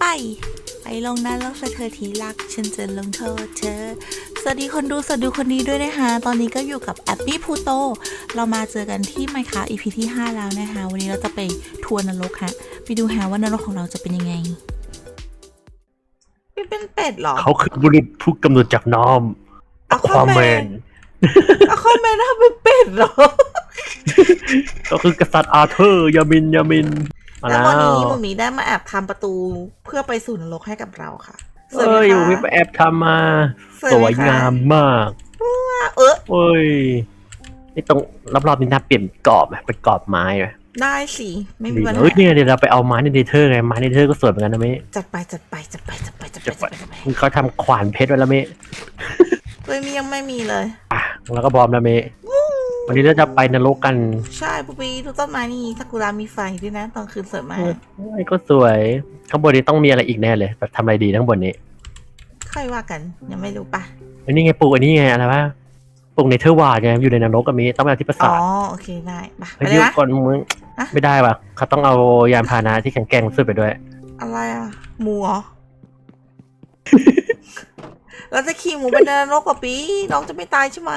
ไป ไปลงนั้นแล้วเธอทีรัก ฉันจะลงโทษเธอ สวัสดีคนดู สวัสดีคนนี้ด้วยนะคะ ตอนนี้ก็อยู่กับแอปปี้พูโต เรามาเจอกันที่ไมค้า EP ที่ 5 แล้วนะคะ วันนี้เราจะไปทัวร์นรกฮะ ไปดูฮะว่านรกของเราจะเป็นยังไงเป็นเป็นเป็ดเหรอ เขาคือบุรุษผู้กำหนดจากน้ำ Aquaman อะคอมแมนทำเป็นเป็ดเหรอ ก็คือกษัตริย์อาเธอร์ยามินยามิน มาแล้แล้วววันนี้มุมนี้ได้มาแอบทำประตูเพื่อไปสู่นรกให้กับเราค่ะสวัสเอ้ยดีอยู่มีค่ะแอบทำมาสวัสสดีวยค่ะงามมากเออเอ้ยนี่ตรงรอบๆนี้น่าเปลี่ยนกรอบไหมเป็นกรอบไม้ไหมได้สิไม่มีดีปัญนะหาเฮ้ยเนี่ยเดี๋ยวเราไปเอาไม้ในเนเธอร์ไงไม้ในเนเธอร์ก็สวยเหมือนกันนะเมย์จัดไปจัดไปจัดไปจัดไปจัดไปจะจัไปดไปเขาทำขวานเพชรไว้แล้วเมย์เฮ้ยมียังไม่มีเลยอะแล้วก็บอมแล้วเมย์ วันนี้เราจะไปนรกกันใช่ปุ๊บปี้ดูต้นไม้นี่ซากุระมีไฟด้วยนะตอนคืนสวยมากเอ้ยก็สวย ข้างบนนี้ต้องมีอะไรอีกแน่เลยแบบทำอะไรดีข้างบนนี้ ค่อยว่ากันยังไม่รู้ปะอันนี้ไงปลูกอันนี้ไงอะไรวะปลูกในเทอร์วาดไงอยู่ในนรกกับมีต้องไปเอาที่ปราอ๋สาอทโอเคได้ปะไปเฮ้ยเลยเดี๋ยวนะก่อนมึงอะไม่ได้ว่ะเขาต้องเอายานพาหนะที่แข็งแกร่งสุดไปด้วย อะไรอะหมูเหรอเราจะขี่หมูไปในนรกกับปีน้องจะไม่ตายใช่ไหม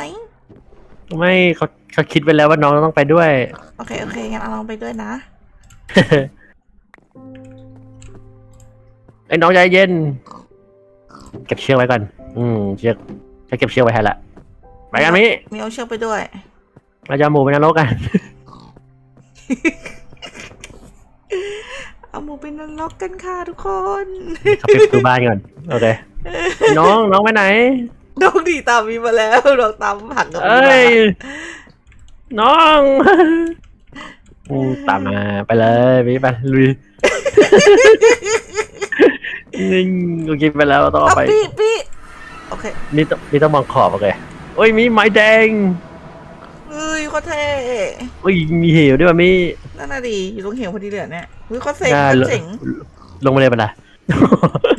ไม่เขา เขาคิดไว้แล้วว่าน้องต้องไปด้วย โอเค โอเค งั้นเอาลองไปด้วยนะ ไอ้น้องใจเย็น เก็บเชือกไว้ก่อน อืม เชือกจะเก็บเชือกไว้ให้ละ ไปกันมิ มีเอาเชือกไปด้วย เราจะเอาหมูไปนรกกัน เอาหมูไปนรกกันค่ะทุกคนเขาไปดูบ้านก่อน โอเค น้อง น้องไปไหน น้องดีตามมีมาแล้วน้องตามผักกับมีเอ้มาย น้องอืมตามมาไปเลยไปไปลุยนิ่งโอเคไปแล้วต้องเอาเอาไปปีปีโอเคนี่ต้องนี่ต้องมองขอบโอเคโอ้ยมีไม้แดงเฮ้ยโคตรเท่โอ้ยมีเหวด้วยว่ะมีนั่นน่ะดีอยู่ตรงเหวพอดีเลยเนี่ยเฮ้ยโคตรเซ็งได้โคตเลรยเจ๋งลงมาเลยปะล่ะ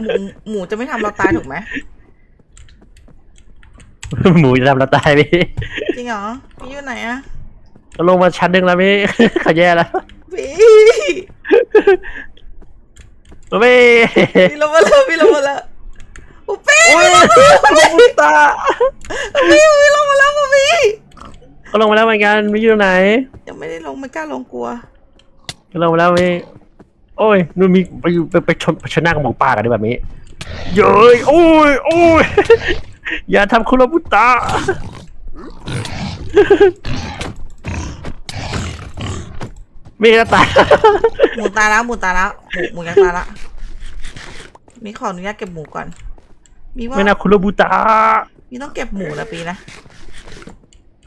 หมูหมูจะไม่ทำเราตายถูกไหมหมูจะทำเราตายพี่จริงเหรอพี่อยู่ไหนอะ ก็ลงมาชั้นหนึ่งแล้วพี่ เขาแย่แล้วพี่พี่พี่ลงมาแล้วพี่ลงมาแล้วโอ้ปี้โอ้ยมุตาพี่พี่ลงมาแล้วปุ๊บพี่ก็ลงมาแล้วเหมือนกันไม่อยู่ตรงไหน ยังไม่ได้ลงไม่กล้าลงกลัวก็ลงมาแล้วพี่โอ้ยนู่นมีไปอยู่ไปไปชนไปชนหน้ากับหมูป่ากันด้วยแบบนี้เย้ยโอ้ยโอ้ยอย่าทำคุโรบุตะ มีกระต่ายหมูตายแล้วหมูตายแล้วหมูหมูยังตายละมีขออนุญาตเก็บหมูก่อน มีว่าไม่น่าคุโรบุตะมีต้องเก็บหมูนะปีนะ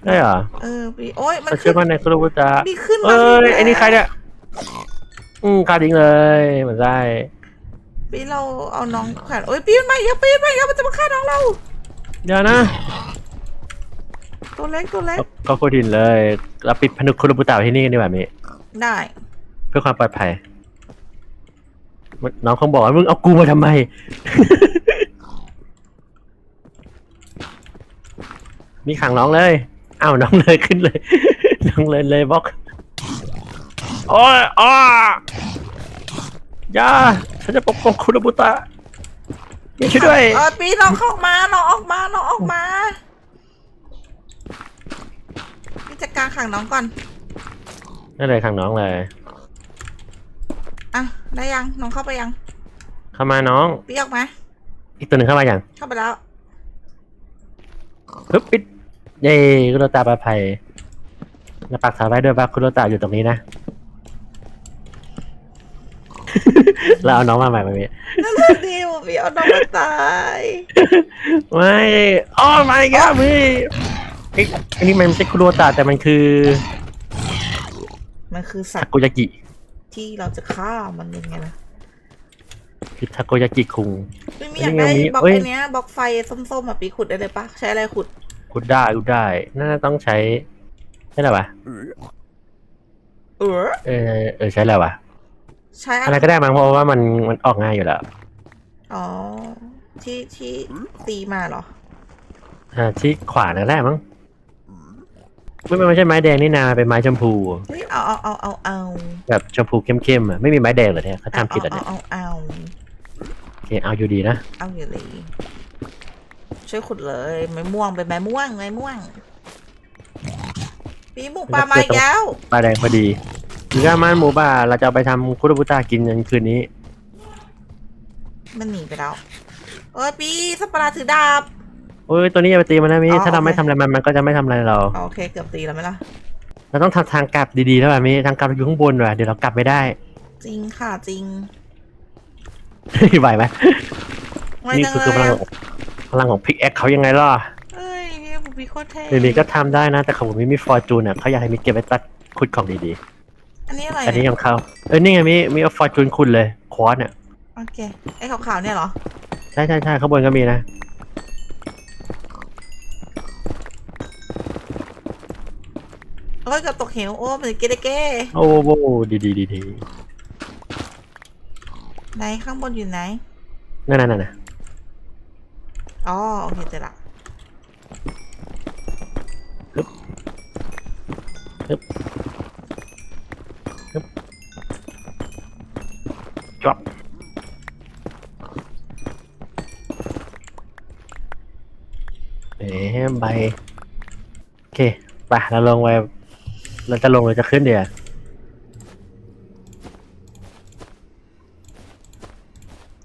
ได้เหรอเออปีโอ้ยมันเราขึ้เชื่อนมั่นในคุโรบุตะมีขึ้นเอ้มายไอ้นี่ใครเนี่ยอืมคาดิ้งเลยเหมือนได้ปีเราเอาน้องแขวนโอ้ยปีมันมาอีกแล้วปีมันมาอีกแล้วมันจะมาฆ่าน้องเราเดี๋ยวนะตัวเล็กตัวเล็ก ก็โคดินเลยเราปิดพนุคุโรบุตะไว้ที่นี่กันดีกว่ามิ ได้ เพื่อความปลอดภัยน้องคงบอกว่ามึงเอากูมาทำไม มีขังน้องเลย อ้าวน้องเลยขึ้นเลย น้องเลยเลยบล็อก โอ้ยอ้าอย่าฉันจะปกป้องคุโรบุตะอย่าช่วยด้วย เออปีน้องเข้ามาน้องออกมาน้องออกมาพี่จัดการขังน้องก่อน นั่นเลยขังน้องเลย อะได้ยังน้องเข้าไปยังเข้ามาน้อง ปีออกมาอีกตัวหนึ่งเข้ามาอย่างเข้าไปแล้วปึ๊บปิดเย้คุโรตะปลอดภัยแล้วปักสายไว้ด้วยว่าคุโรตะอยู่ตรงนี้นะ เราเอาน้องมาใหม่มามีนั่นแหละดิวพี่เอาน้องมาตายไม่อ๋อไม่ครับพี่ไอ้ไอ้นี่มันไม่ใช่คุโรตะแต่มันคือ มันคือสัทาตว์โกยากิที่เราจะฆ่ามันยังไงล่ะคือทาโกยากิคุง ไม่มีอยากได้อันนี้บล็อกเอ้ยอันเนี้ยบล็อกไฟส้มๆอะปีขุดได้เลยปะใช้อะไรขุดขุดได้ขุดได้ น่าจะต้องใช้ใช่อะไรวะเออเออเออใช้อะไรวะใช้อะไรก็ได้มั้งเพราะว่ามันมันออกง่ายอยู่แล้วอ๋อที่ที่ตีมาเหรออ่าที่ขวานก็ได้มั้ง ไม่ไม่ใช่ไม้แดงนี่นาเป็นไม้ชมพู เฮ้ยเอาเอาเอาเอาเอาแบบชมพูเข้มๆอะไม่มีไม้แดงเหรอเนี่ยเขาทำผิดเหรอเอาเนี่ยเอาเอาเอาโอเคเอาอยู่ดีนะเอาอยู่เลยช่วยขุดเลยไม้ม่วงเป็นไม้ม่วงไม้ม่วงปีหมูปลามาอีกแล้วปลาแดงพอดีหรือว่ามันหมูป่าเราจะเอาไปทำคุรุบุตากินกันคืนนี้ มันหนีไปแล้วเอ้ยปีสัตว์ประหลาดถือดาบ โอ้ยตัวนี้อย่าไปตีมันนะมิอ๋อถ้าเราโอเค ไม่ทำอะไรมันมันก็จะไม่ทำอะไรเราโอเคเกือบตีแล้วไหมล่ะ เราต้องทำทางกลับดีๆแล้วแบบนี้ทางกลับอยู่ข้างบนว่ะเดี๋ยวเรากลับไม่ได้ จริงค่ะจริงไหวไหมไม่นี่จังคือเลคือยพลังอะของพลังของพิกแอคเขายังไงล่ะเอ้ยพี่ผมพี่โคตรเท่เดี๋ยวนี้ก็ทำได้นะแต่ของผมไม่มีฟอร์จูนอะเขาอยากให้มีเก็บไว้ตัดขุดของดีอันนี้อะไรๆอันนี้เนี่ยยังเข้าเอ้ยนี่ไงมีมีฟอร์จูนคุณเลยควอนเนี่ยโอเคไอ้ขาวๆเนี่ยเหรอใช่ใช่ใช่ข้างบนก็มีนะ โอ้ยเกือบตกเหวโอ้มันเกเดเก้โอ้โหดีดีดีดีไหนข้างบนอยู่ไหนนั่นนั่นนั่นอ๋อโอเคเจอละจบเอ๊ะใบโอเคไปเราลงไป เราจะลงหรือจะขึ้นเดี๋ยว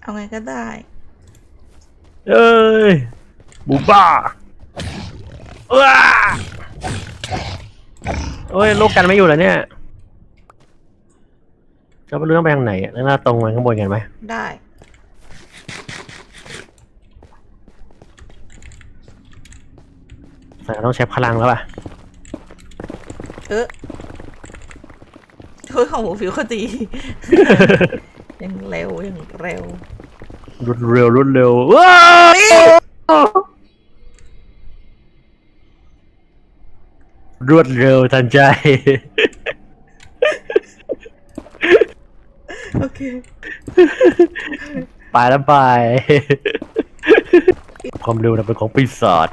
เอาไงก็ได้ เอ้ยบูบ้าว้าโอ้ยลูกกันไม่อยู่แล้วเนี่ยจะไม่รู้ต้องไปทางไหนอะแล้วเราตรงไปข้างบนกันไหมได้ แต่ต้องใช้พลังแล้วป่ะ เออช่วยของหมูฟิวเขาดียังเร็วยังเร็วรวดเร็วรวดเร็วว้าวรวดเร็วทันใจ โอเคไปแล้วไป ความเร็วนะเป็นของปีศาจ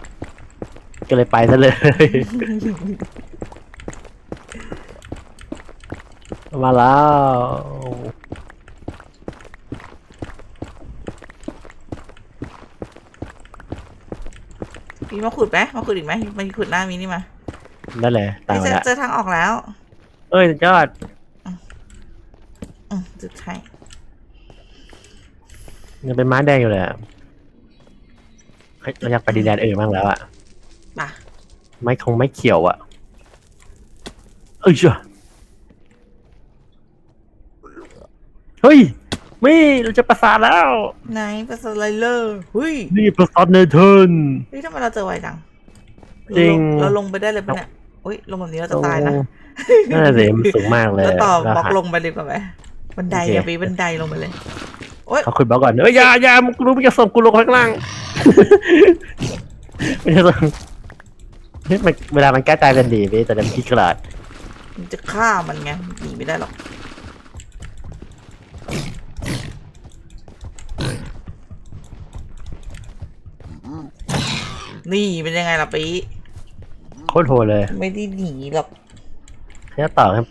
ก็เลยไปซะเลย มาแล้วมีมาขุดไหมมาขุดอีกไหมมาขุดหน้ามีนี่มานั่นแหละตามเฮ้ยมาเจอแล้วเจอทางออกแล้วเอ้ยสุดยอดอืมจุดใช่ยังเป็นม้าแดงอยู่เลยอะเฮ้ยเราอยากไปดินแดนอื่นบ้างแล้วอะป่ะไม่คงไม่เขียวอะเอ้ยเจ้าเฮ้ยไม่ เราจะประสาทแล้ว ไหนเป็นสไลเลอร์เฮ้ยนี่ประสาทเนเธอร์นเฮ้ยทำไมเราเจอไวจังจริง เราลงไปได้เลยปะเนี่ยอุ้ยลงแบบนี้เราจะตายนะน่าจะเสียมันสูงมากเลยแล้วต่อแล้วบล็อกหาลงไปเลยป่ะไหมบันไดโอเคอย่าไปบันไดลงไปเลยโอ๊ยเขาคุยบล็อกก่อนเอ้ยอย่าอย่ามึงรู้มึงจะส่งกูลงข้างล่างไม่ใช่ส่งเฮ้ยมันเวลามันแก้ตายเป็นดีพี่แต่เดี๋ยวมันขี้กระดาษมันจะฆ่ามันไงหนีไม่ได้หรอก นี่เป็นยังไงล่ะปีโคตรโหดเลยไม่ได้หนีหรอกจะต่อครับ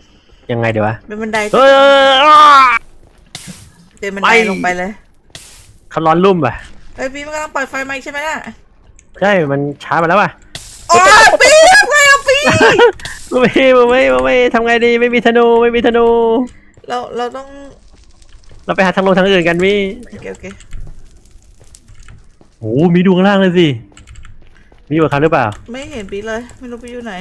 ยังไงดีวะ เป็นบันไดเฮ้ยเอ้ยอ้าเป็นบันไดไปลงไปเลยเขาร้อนรุ่มป่ะเฮ้ยปีมันกำลังปล่อยไฟไหมาอีกใช่ไหมน่ะใช่ มันช้ามาแล้วป่ะโอ๊ยปีทำไงอะปีไม่ไม่ไม่ไม่ทำไงดีไม่มีธนูไม่มีธนู เราเราต้อง เราไปหาทางลงทางอื่นกันมีโอเคโอเคโอ้มีดูข้างล่างเลยสิ มีอยู่กับเขาหรือเปล่า ไม่เห็นปีเลย ไม่รู้ปีอยู่ไหน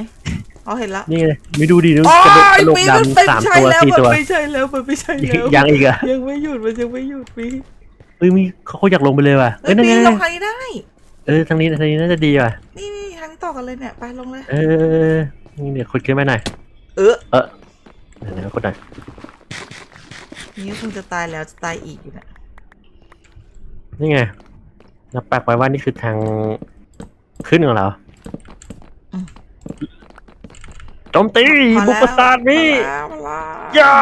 อ๋อเห็นละนี่ไงมีดูดิดูโอ้กระโดดยกระโหลกปีมันดำเป็นสามใช่ตัวแล้วสี่มันตัว ไม่ใช่แล้วมันไม่ใช่แล้วยังอีกอะยังไม่หยุดมันยังไม่หยุดปีเอ้ยมีเขาเขาอยากลงไปเลยว่ะเฮ้เอ้ยยนั่นปีไงลงทางนี้ได้ เออทางนี้ทางนี้น่าจะดีว่ะนี่นี่ทางนี้ต่อกันเลยเนี่ยไปลงเลย เออนี่เดี๋ยวขุดขึ้นมาหน่อยเออเออเดี๋ยวเดี๋ยวขุดหน่อย นี่คงจะตายแล้วจะตายอีกอยู่เนี่ยนี่ไงเราปักไว้ว่านี่คือทางขึ้นของเราโจมตีพอบุกแล้วประสาทนี่พอแล้วพอแล้วอย่า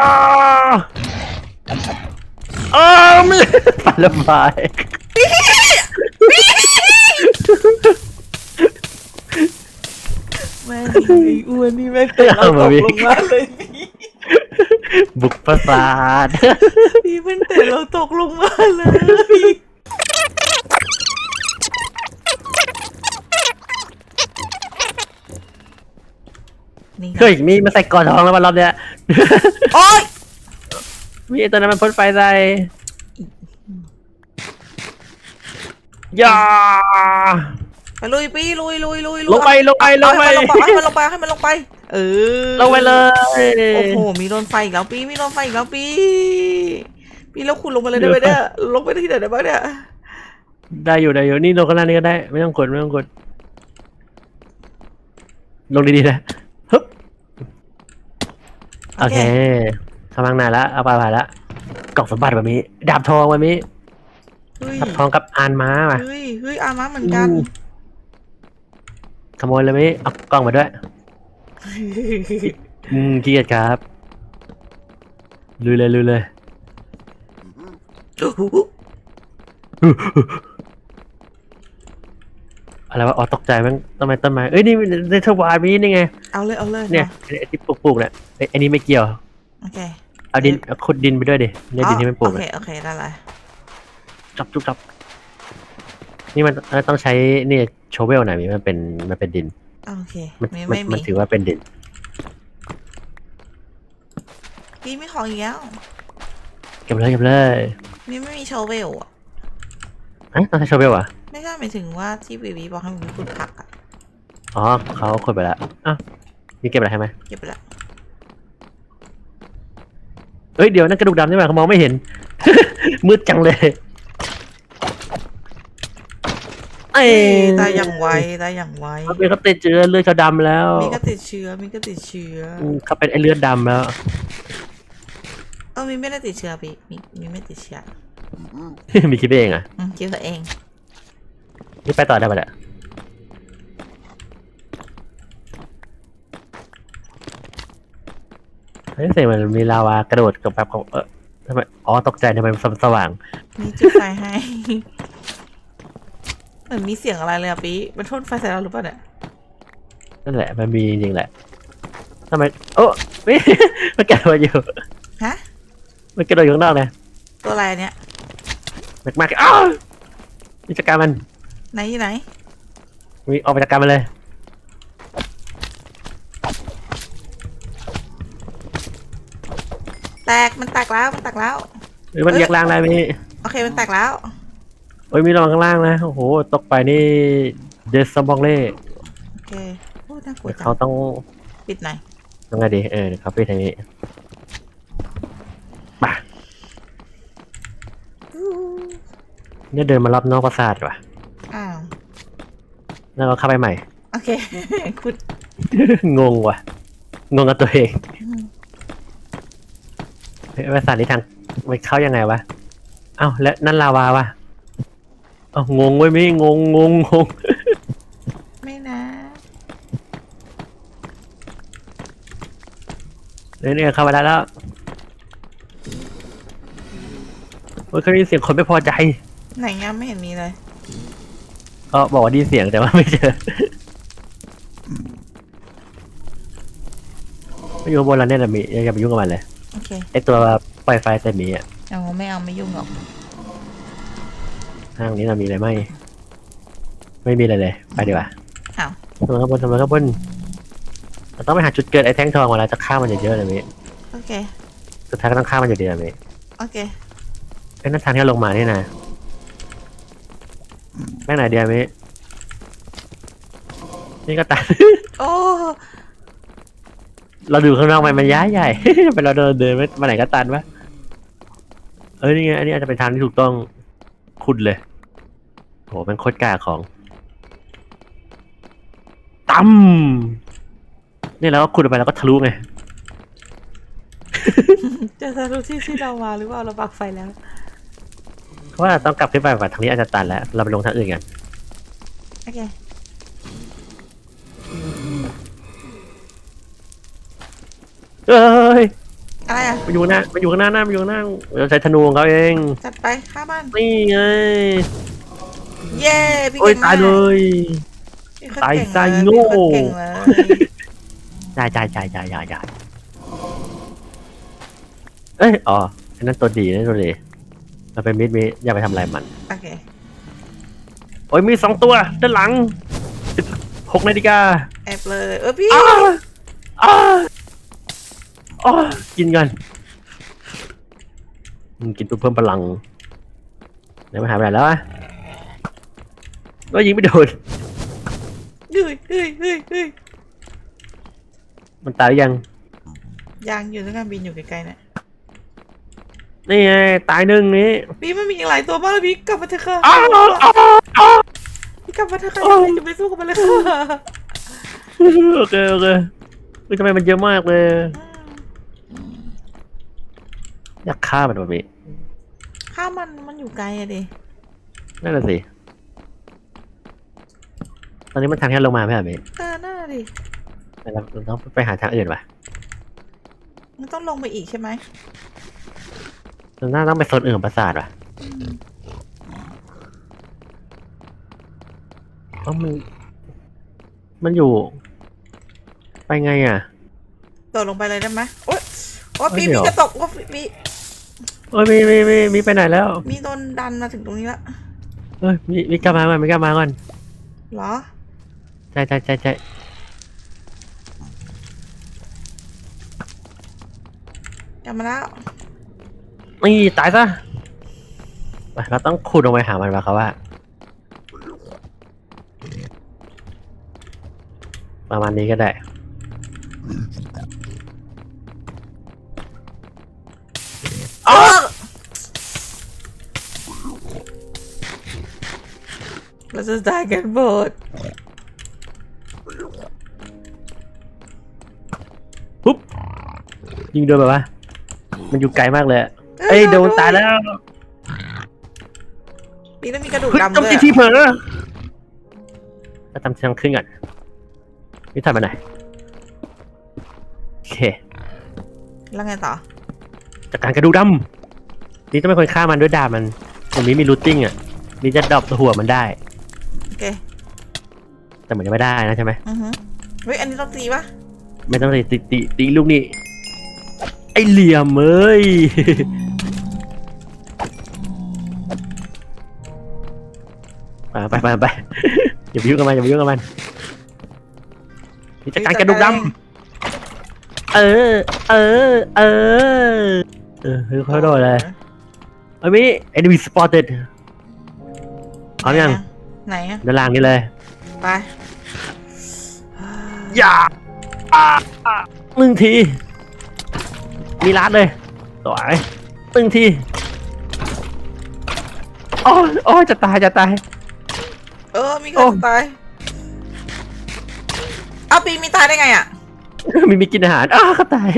เออไม่ปันระบายแม่งไอ้อ้วนนี่แม่งเตะเราตกลงมาเลยพี่ บุกประสาทพี่มันแต่เราตกลงมาเลยนี่ไงเฮ้ยมีมาใส่ก่อนท้องแล้วมารอบเนี้ยโอ๊ยมีไอ้ตัวนั้นมันพ่นไฟใส่อย่าไปลุยพี่ลุยลุยลุยลงไปลงไปลงไปเอาให้มันลงไปให้มันลงไปให้มันลงไป เออลงไปเลย โอ้โห มีโดนไฟอีกแล้วปีมีโดนไฟอีกแล้วปีปีแล้วคุณลงไปเลยได้ไหมเนี่ยลงไปที่ไหนได้บ้างเนี่ยได้อยู่ได้อยู่นี่ลงข้างล่างนี่ก็ได้ ไม่ต้องกดไม่ต้องกด ลงดีๆนะฮึบโอเคทำทางไหนละเอาไปไปละกล่องสมบัติแบบนี้ ดาบทองแบบนี้เฮ้ยดาบทองกับอานม้ามาเฮ้ยเฮ้ยอามาเหมือนกันอืมขโมยเลยไหมเอากล้องมาด้วย อืมขี้เกียจครับลุยเลยลุยเลยอะไรวะอ๋อตกใจมั้งต้นไม้ต้นไม้เอ้ยนี่ในทวารมีนี่ไง เอาเลยเอาเลยเนี่ยไอ้ที่ปลูกๆเนี่ยเอ้ยอันนี้ไม่เกี่ยวโอเคเอาดินเอาขุดดินไปด้วยดิเนี่ยดินที่มันปลูกโอเคเนี่ยโอเคได้เลยจับจุบจับนี่มันเอ่อต้องใช้นี่โชเวลหน่อยมีมันเป็นมันเป็นดิน โอเคมันไม่มันไม่มัมีนถือว่าเป็นดินพี่ไม่ของอีกแล้วเก็บเลยเก็บเลยนี่ไม่มีโชเวลอะเอ้ยต้องใช้โชเวลอะไม่ใช่หมายถึงว่าที่บีบีบอกให้มันขุดผักอะอ๋อเขาขุดไปแล้วอ้าวนี่เก็บอะไรให้ไหมเก็บไปละเอ้ยเดี๋ยวนั่นกระดูกดำใช่ไหมเขามองไม่เห็น มืดจังเลย เอ้ยตายอย่างไวตายอย่างไวเขาเป็นเขาติดเชื้อเลือดเขาดำแล้วมีก็ติดเชื้อมีก็ติดเชื้ออืมเขาเป็นไอเลือดดำแล้ว เออมีไม่ได้ติดเชื้อพี่มีมีไม่ติดเชื้อมีคิดไปเองอะอืมคิดตัวเองนี่ไปต่อได้ปะเนี่ยเฮ้ยเสียงมันมีลาวากระโดดกับแบบของเออทำไมอ๋อตกใจทำไมมันสว่าง มีจุดไฟให้ เหมือนมีเสียงอะไรเลยอะปีมันพ่นไฟใส่เราหรือเปล่าเนี่ยนั่นแหละมันมีจริงๆแหละทำไมโอ้ไม่ มันกระโดดอยู่ฮะมันกระโดดอยู่ข้างนอกเลยตัวอะไรอันเนี้ยมากมากอ้าวมีจัดการมันไหนอยู่ไหนมีออกไปจัดการมันเลยแตกมันแตกแล้วมันแตกแล้วหรือมันเอ้ยแยกล่างได้ไหมโอเคมันแตกแล้ว โอ้ยมีระวังข้างล่างนะ โอ้โห ตกไปนี่เดซซัมบองเล่โอเคโอ้น่ากลัวเดี๋ยวจัเขางต้องปิดหน่อยยังไงดี เออเดี๋ยวเขาไปทางนี้ป่ะเนี่ยเดินมารอบนอกปราสาทว่ะ อ้าว แล้วก็เข้าไปใหม่ โอเคคุณงงว่ะ งงกับตัวเองเฮ้ยปราสาทนี้ทางไปเข้ายังไงวะ เอ้าแล้วนั่นลาวาวะ เอ้างงเว้ยไม่งงงงงงไม่นะ เนี่ยเนี่ยเข้ามาได้แล้วโอ้ยเขาได้ยินเสียงคนไม่พอใจไหนยังไม่เห็นมีเลย ก็บอกว่าได้ยินเสียงแต่ว่าไม่เจอไม่อยู่ข้างบนเราเนี่ยนะมีอย่าไปยุ่งกับมันเลยโอเคไอตัวปล่อยไฟแต่มีอะ เอาไม่เอาไม่ยุ่งหรอก ทางนี้เรามีอะไรไหมไม่มีอะไรเลย ไปดีกว่าอ้าว ทำไมข้างบนทำไมข้างบนเราต้องไปหาจุดเกิดไอ้แท่งทองมาแล้วจะฆ่ามันเยอะๆเลยมิโอเค สุดท้ายก็ต้องฆ่ามันอยู่ดีเลยมิโอเค ไอ้นั่นทางที่เราลงมานี่นะแม่งไหนเดียวมินี่ก็ตาย โอ้ เราดูข้างนอกมันมันย้ายใหญ่เป็นเราเดินเดินไม่มาไหนก็ตันวะเอ้ยนี่ไงอันนี้อาจจะเป็นทางที่ถูกต้องขุดเลย โหมันโคตรกล้าของตั้มนี่เราก็ขุดออกไปแล้วก็ทะลุไง จะทะลุที่ที่เรามาหรือเปล่าเราปักไฟแล้ว เพราะว่าต้องกลับขึ้นไปว่าทางนี้อาจจะตันแล้ว เราไปลงทางอื่นกัน โอเค เอ้ยอะไรอะมันอยู่ข้างหน้ามันอยู่ข้างหน้าหน้ามันอยู่ข้างหน้าเราใช้ธนูของเขาเอง จัดไปฆ่ามันนี่ไง เย้พี่โอ้ยเก่งตายเลยพี่โคตรตายเก่งซะเลยโง่พี่โคตรเก่งเลยจ่ายจ่ายจ่ายจ่ายจ่ายจ่ายเอ้ยอ๋ออันนั้นตัวดีนั่นตัวดีเราเป็นมิดมีอย่าไปทำอะไรมัน โอเคโอ้ยมีสองตัวด้านหลังหกนาฬิกาแอบเลยเออพี่อ้าอ้าอ้ากินกันอืมกินเพื่อเพิ่มพลังเดี๋ยวมาหายไปไหนแล้วอะ ก็ยิงไม่โดนเฮ้ยเฮ้ยเฮ้ยเฮ้ยมันตายหรือยังยางอยู่แล้วกันบินอยู่ไกลๆเนี่ยนี่ไงตายหนึ่งนี้พี่มันมีอีกหลายตัวมากเลยพี่กลับมาเถอะค่ะอ้าวอ้าวอ้าวพี่กลับมาเถอะค่ะอ้าวอย่าไปสู้กับมันเลยค่ะโอเคโอเคเฮ้ยทำไมมันเยอะมากเลยอยากฆ่ามันแบบนี้ข้ามมันมันอยู่ไกลอะดินั่นแหละสิต อนนี้มันทางที่เราลงมาไหมแบบนี้เออน่าดิเราเราต้องไปหาทางอื่นป่ะมันต้องลงไปอีกใช่ไหมเราน่าต้องไปโซนอื่นของปราสาทป่ะเพราะมัน มันอยู่ ไปไงอะโดดลงไปเลยได้ไหมโอ๊ยโอ๊ยเอ้ยปีเดี๋มียวกระตกโอ๊ยปีโอ้ยมีมีมีมีไปไหนแล้ว มีโดนดันมาถึงตรงนี้ละเอ้ยมีมีกลับมาก่อนมีกลับมาก่อนเหรอใช่ใช่ใช่ใช่กลับมาแล้วนี่ตายซะไปเราต้องขุดลงไปหามันมาครับว่าประมาณนี้ก็ได้เออเราจะตายกันหมด ยิงโดนแบบว่ามันอยู่ไกลมากเลยอะเอ้ยโดนตายแล้วปีแล้วมีกระดูกเฮ้ยดำต้องด้วยที่ที่เผลอแล้วทำทางขึ้นก่อนนี่ทำมาไหนโอเคแล้วไงต่อจากการกระดูกดำนี่ต้องเป็นคนฆ่ามันด้วยดาบมันตรงนี้มีรูทติ้งอะนี่จะดรอปหัวมันได้ โอเคแต่เหมือนจะไม่ได้นะใช่ไหมอือฮึเฮ้ยอันนี้ต้องตีปะไม่ต้องตีตีตีตีลูกนี่ ไอเหลี่ยมเอ้ยไปไปไปไปอย่าไปยุ่งกับมันอย่าไปยุ่งกับมันนี่จัดการกระดูกดำเออ เออ เออ เออเฮ้ยเขาโดนเลยเอ้ยมี enemy spotted เอายังไหนอะด้านล่างนี่เลย ไป อย่าอ่าอ่าหนึ่งที มีรัดเลยสวยหนึ่งทีโอ้ยโอ้ยจะตายจะตาย เออ มีคนตายเอาปีมีตายได้ไงอะมีมีกินอาหารอ้าวก็ตาย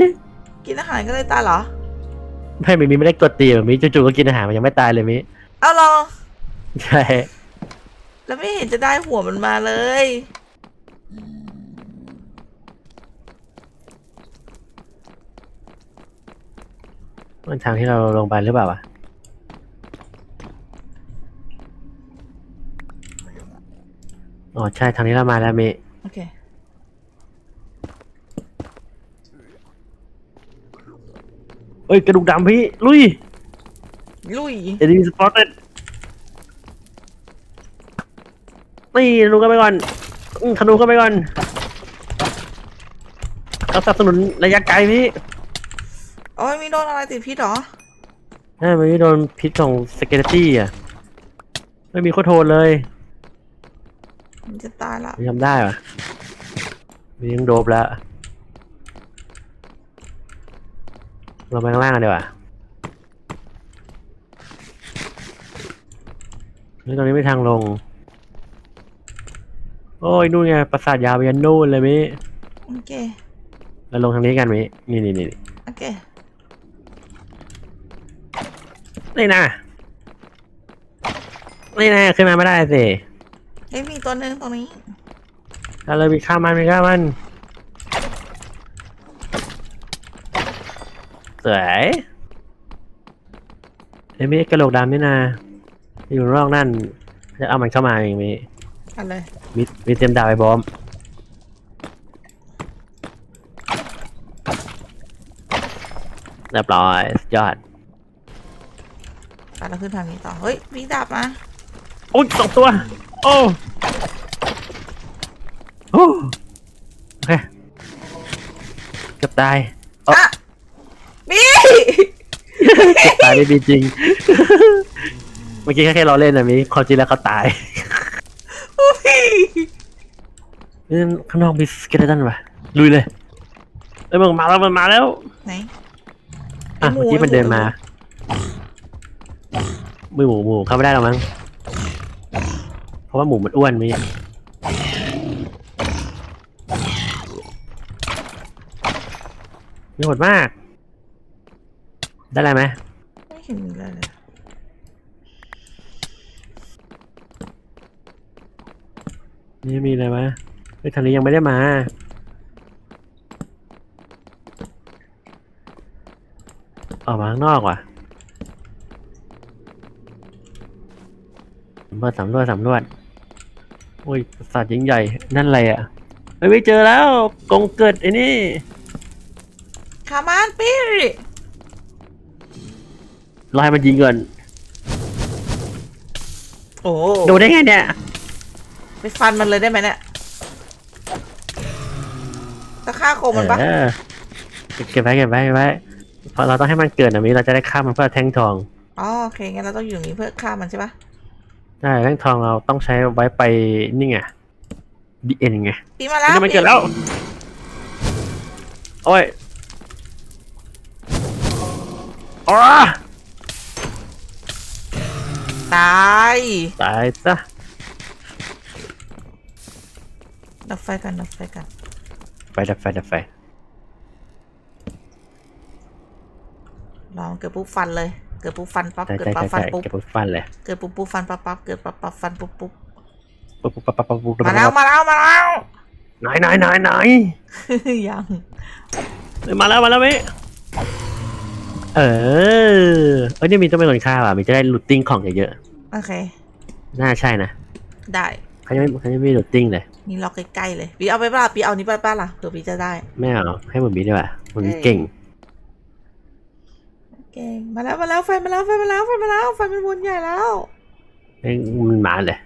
กินอาหารก็เลยตายเหรอ ไม่มีมีไม่ได้กดตีแบบนี้จู่ๆก็กินอาหารมันยังไม่ตายเลยมิเอาลองใช่ แล้วไม่เห็นจะได้หัวมันมาเลย มันทางที่เราลงไปหรือเปล่าวะอ๋อใช่ทางนี้เรามาแล้วมิโอเค เอ้ยกระดูกดำพี่ ลุยลุย เอ็นดีสปอร์ตนี่ธนูก็ไปก่อนอืมธนูก็ไปก่อนเขาสนับสนุนระยะไกลพี่ โอ้ยมีโดนอะไรติดพิษเหรอใช่มันไม่โดนพิษของสเกเลตี้อะ ไม่มีโคตรโทนเลยมันจะตายละไม่ทำได้ปะมียังโดบแล้ว เราไปข้างล่างกันดีกว่านี่ตรงนี้ไม่ทางลง โอ้ยนู่นไงปราสาทยาวไปยันนู่นเลยมิ โอเค เราลงทางนี้กันมิ นี่นี่นี่โอเค นี่นะนี่นะขึ้นมาไม่ได้สิเฮ้ยมีตัวหนึ่งตรงนี้ถ้าเลยมีข้ามมันมีข้ามมันสวยเอ้ยมีกระโหลกดำนี่นะอยู่รอกนั่นจะเอามันเข้ามาอย่างนี้เอะไรมีมีเตรียมดาวไปบอมเรียบร้อยสุดยอด ไปเราขึ้นทางนี้ต่อ เฮ้ยวิ่งดับมาโอ้ยสองตัว โอ้โอ้โอเคเกือบตายเอ้าอะมีเกือบตายไม่มีจริง เมื่อกี้แค่แค่เราเล่นนะมิความจริงแล้วเขาตายพี่นี่ข้างนอกมีสเกเลตันว่ะลุยเลยเอ้ยมันมาแล้วมันมาแล้วไหนอะไอ้หมูเมื่อกี้มันไอ้หมูเดินมา มือหมูหมูเข้าไม่ได้หรอกมั้ง เพราะว่าหมูมันอ้วนมีมีโหดมาก ได้อะไรไหมไม่เห็นมีอะไรเลยนี่มีอะไรไหมเฮ้ยทางนี้ยังไม่ได้มา ออกมาข้างนอกว่ะ สำรวจสำรวจสำรวจโอ้ยปราสาทยิ่งใหญ่ นั่นอะไรอะเฮ้ยไม่เจอแล้วกงเกิดไอ้นี่ขามานปี้รอให้มันยิงก่อนโอ้โดนได้ไงเนี่ยไปฟันมันเลยได้ไหมเนี่ยตะฆ่าโคมมันปะเออเก็บไว้เก็บไว้เก็บไว้เพราะเราต้องให้มันเกิดนะมิเราจะได้ฆ่ามันเพื่อแท่งทอง อ๋อโอเคงั้นเราต้องอยู่ตรงนี้เพื่อฆ่ามันใช่ปะ ใช่แท่งทองเราต้องใช้ไว้ไปนี่ไงดีเอ็นไงปีมาแล้วนี่มันเกิดแล้ว โอ้ยอ๋อตายตายซะดับไฟกันดับไฟกันไฟดับไฟดับไฟลองเกิดปุ๊บฟันเลย เกิดปุ๊บฟันปั๊บใช่เกิดใช่ปั๊บใช่ฟันใช่ปุ๊บเก็บปุ๊บฟันเลยเกิดปุ๊บปุ๊บฟันปั๊บปั๊บเกิดปั๊บปั๊บฟันปุ๊บปุ๊บปุ๊บปุ๊บปั๊บปั๊บปั๊บปุ๊บมาแล้วมาแล้วมาแล้วไหนไหนไหนไหนยังเฮ้ยมาแล้วมาแล้วมิเออเอ้ยนี่มีต้องเป็นคนฆ่าว่ะมีจะได้ลูตติ้งของเยอะโอเคๆน่าใช่นะ ได้เขายังไม่เขายังไม่มีลูตติ้งเลยนี่ล็อกใกล้ๆเลยปีเอาไปป่ะล่ะปีเอานี้ไปป่ะล่ะเผื่อปีจะได้ ไม่เอาให้หมุนบีดีกว่าหมุนบีเก่ง เก่งมาแล้วมาแล้วไฟมาแล้วไฟมาแล้วไฟมาแล้วไฟมันวนใหญ่แล้วเอ้ยมันมาเลย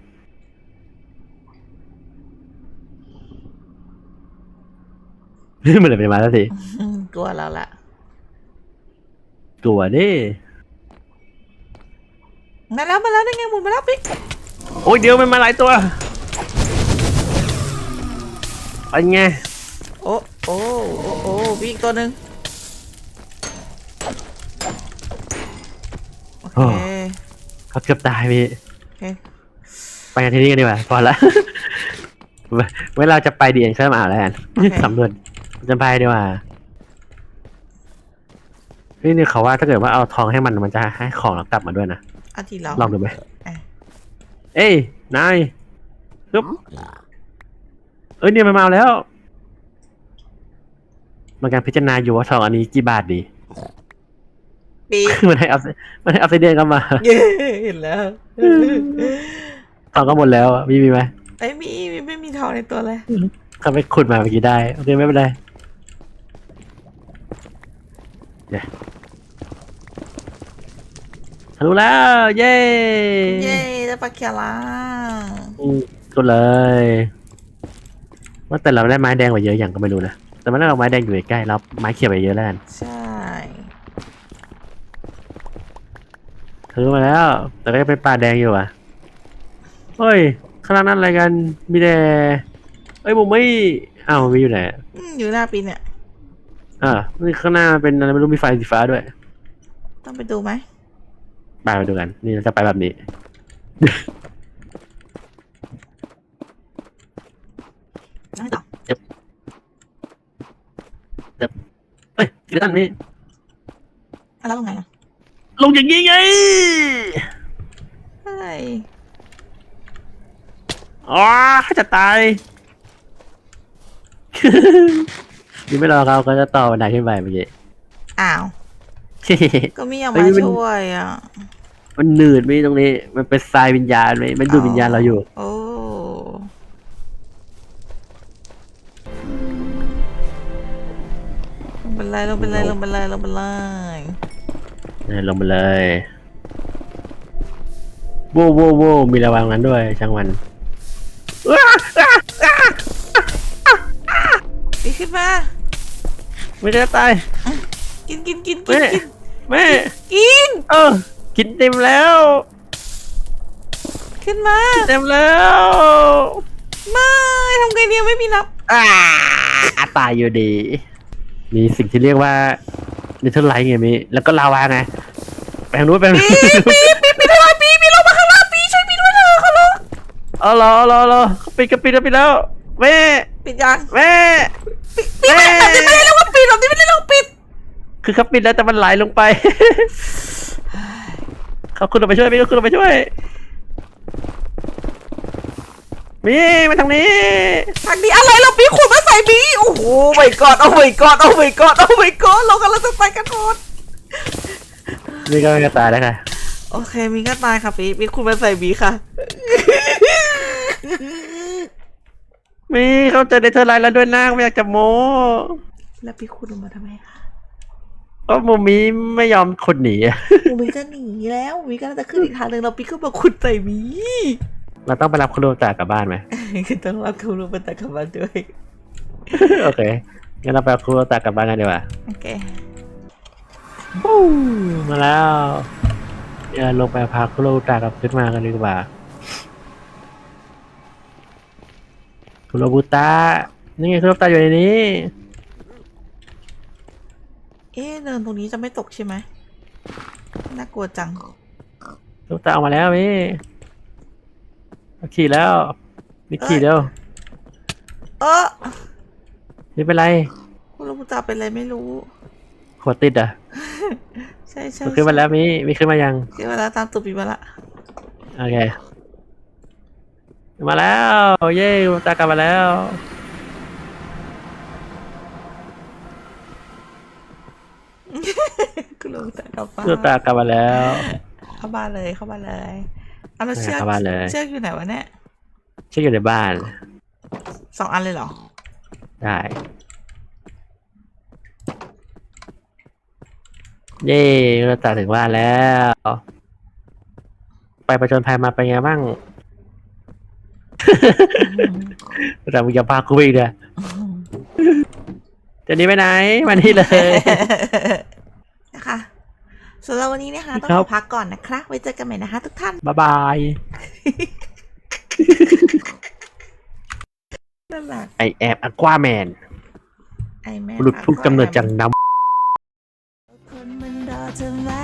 มันเลยเป็นมาแล้วสิอืมกลัวแล้วล่ะกลัวดิมาแล้วมาแล้วนี่ไงหมุนมาแล้วปิ๊กโอ้ยเดี๋ยวมันมาหลายตัวเป็นไงโอ้โอ้โอ้โอ้ปีอีกตัวหนึ่ง โอเคเขาเกือบตายพี่โอเคไปกันที่นี่กันดีกว่าพอละเวลาจะไปดีเอ็นเครื่องมาเอาแล้วกันสำรวจจะไปดีกว่านี่นี่เขาว่าถ้าเกิดว่าเอาทองให้มันมันจะให้ของเรากลับมาด้วยนะอาทิตย์เราลองดูไหมอะเอ้ยนายปึ๊บเอ้ยเนี่ยมันมาแล้วมันการพิจารณาอยู่ว่าทองอันนี้กี่บาทดี ปีมันให้เอามันให้เอาไซเดียนเข้ามาเย้เห็นแล้วทองก็หมดแล้วอะมีมีไหมไอ้ยมีมีไม่มีทองในตัวเลยเขาไปขุดมาเมื่อกี้ได้โอเคไม่เป็นไรเดี๋ยวทะลุแล้ว เย้เย้ได้ปลาเคียร่าอืมก็เลย ว่าแต่เราได้ไม้แดงไปเยอะอย่างก็ไม่รู้นะแต่มันได้เราไม้แดงอยู่ใกล้ๆเราไม้เขียวไปเยอะแล้วกันใช่ ทะลุมาแล้ว แต่ก็ยังเป็นป่าแดงอยู่อะเฮ้ยข้างล่างนั่นอะไรกัน มีแต่เอ้ยผมไม่อ้าวมีอยู่ไหนอะอืมอยู่หน้าปีเนี่ย อ่านี่ข้างหน้าเป็นอะไรไม่รู้มีไฟสีฟ้าด้วยต้องไปดูไหมไปมาดูกัน นี่เราจะไปแบบนี้ไม่ต่อเฮ้ยที่ด้านนี้อะแล้วลงไงอะ ลงอย่างนี้ไงเฮ้ยอ๋อจะตาย นี่ไม่รอเขาก็จะต่อบันไดขึ้นไปเมื่อกี้ อ้าว ก็มีอยากเฮ้มายมัน ช่วยอะ มันหนืดไหมตรงนี้ มันเป็นทรายวิญญาณไหมมันดูดวิญญาณเราอยู่ โอ้มันเบลเลยลงไปเลยลงไปเลยลงไปเลยเนี่ย ลงไปเลยโว้วโว้วโว้วมีระวังนั้นด้วยช่างมันปีขึ้นมา ไม่ได้ตาย กินกินกินกิแม่นกินแม่กินเออกินเต็มแล้ว ขึ้นมา เต็มแล้วไม่ทำไงเนี่ยไม่มีน้ำอ่าตายอยู่ดี มีสิ่งที่เรียกว่าเนเธอร์ไลท์ไงมีแล้วก็ลาวาไงไปทางนู้นไปทางนู้นปีปีปีปีทำไมปีปีลงมาข้างล่างปีช่วยปีด้วยเถอะเขาลงเอารอรอรอปิดก็ปิดแล้วปิดแล้วแม่ปิดยังแม่ปีไม่แบบนี้ไม่ได้เรียกว่าปิดแบบนี้ไม่ได้เรียกว่าปิดคือเขาปิดแล้วแต่มันไหลลงไป เขาคุณลงไปช่วยพี่เขาคุณลงไปช่วย มีมาทางนี้ทางนี้อะไรเราปีขุดมาใส่ปีโอ้โหไม่กอดโอ้ไม่กอดโอ้ไม่กอดโอ้ไม่กอดเรากำลังจะไปกันหมดมีก็จะตายแล้วค่ะโอเคมีก็ตายค่ะปีปีขุดมาใส่บีค่ะ มีเขาเจอในเธอร์ไลน์แล้วด้วยนางไม่อยากจะโม้แล้วปีขุดออกมาทำไมคะก็มุมมีไม่ยอมคนหนีอะหนูมีจะหนีแล้วหนูมีก็จะขึ้นอีกทางหนึ่งเราปีก็มาขุดใส่บี เราต้องไปรับคุณลูกตากลับบ้านไหมคือต้องรับครูรู้เป็นแต่กับมันด้วย โอเค งั้นเราไปเอาคุณลูกตากลับบ้านกันดีกว่า โอเคปู้มาแล้วเดี๋ยวลงไปพาคุณลูกตากลับขึ้นมากันดีกว่าคุณโรบุตะนี่ไงคุณโรบุตะอยู่ในนี้ เอ๊ะเดินตรงนี้จะไม่ตกใช่ไหมน่ากลัวจังคุณโรบุตะออกมาแล้วพี่เอา ขี่แล้วนี่ขี่แล้วเออนี่เป็นไรคุณลูกตาเป็นอะไรไม่รู้ หัวติดอะใช่ใช่มันขึ้นมาแล้วมีมีขึ้นมายัง ขึ้นมาแล้วตามตุบปีมาละโอเค มาแล้ว เย้คุณโรบุตะกลับมาแล้วคุณลูกตากลับบ้าคุณโรบุตะนกลับมาแล้ว เข้าบ้านเลยเข้าบ้านเลย เอาแล้วเออเชือกเข้าบ้านเลย เชือกอยู่ไหนวะเนี่ยเชื่ออยู่ในบ้านสองอันเลยเหรอ ได้เย้เราตัดถึงบ้านแล้ว ไปประจนภัยมาเป็นไงบ้างแต่มึงอย่าพากูไปอีกเลยจะหนี้ไปไหนมานี่เลยนะคะ สำหรับวันนี้นะคะ ต้องครัขบอพักก่อนนะคะ ไว้เจอกันใหม่นะคะ ทุกท่าน บ๊ายบายน่ารักไอแอบอควาแมนไอแม่หลุดทุกกำเนิดจากน้คนมันรอเธอมาตั้งนานข้างเดียว